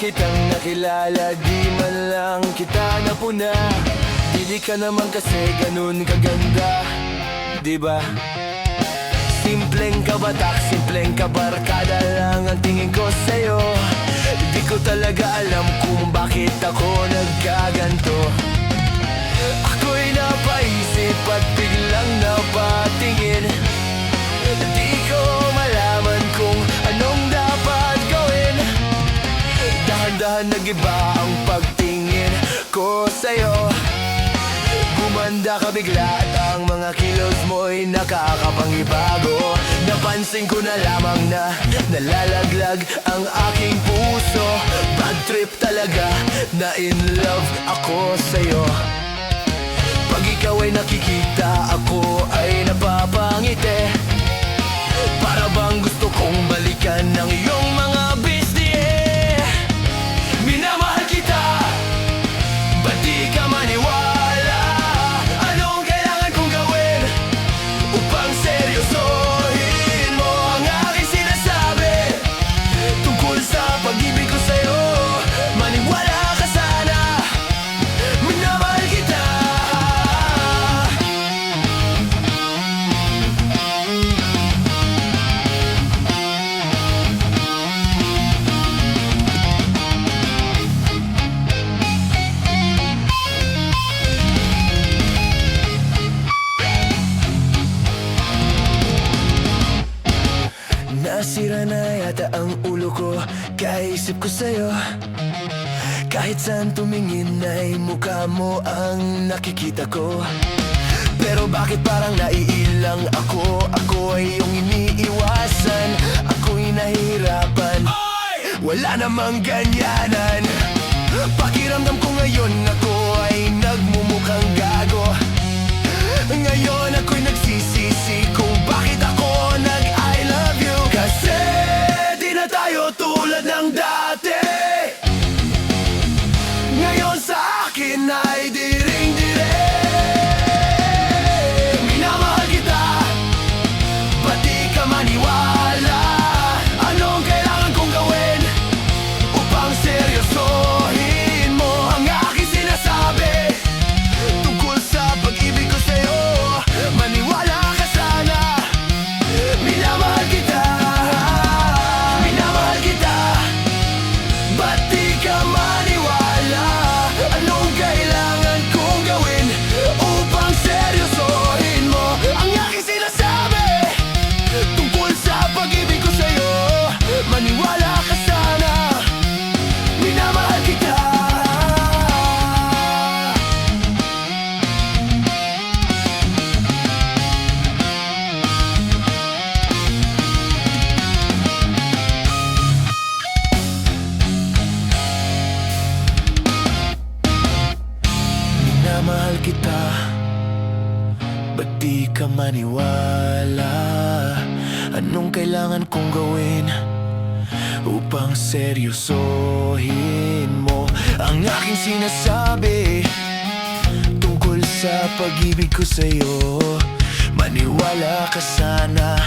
kitang nakilala Di man lang kita napuna. Dili ka naman kasi ganun kaganda Di ba? Simpleng kabatak, simpleng kabarkada lang ang tingin ko sa'yo. Di ko talaga alam kung bakit ako nagkaganto nag-iba ang pagtingin ko sa'yo. Gumanda ka bigla at ang mga kilos mo'y nakakapangibago Napansin ko na lamang na nalalaglag ang aking puso. Bad trip talaga na in love ako sa'yo. Pag ikaw ay nakikita ako ay napapangiti. Para bang gusto kong balikan ng iyong Nasira na yata ang ulo ko. Kaisip ko sa'yo Kahit saan tumingin ay mukha mo ang nakikita ko. Pero bakit parang naiilang ako? Ako ay iyong iniiwasan Ako'y nahihirapan. Wala namang ganyanan. Pakiramdam ko ngayon ako ay nagmumukhang Minamahal kita Ba't di ka maniwala? Anong kailangan kong gawin? Upang seryosohin mo Ang aking sinasabi Tungkol sa pag-ibig ko sa'yo Maniwala ka sana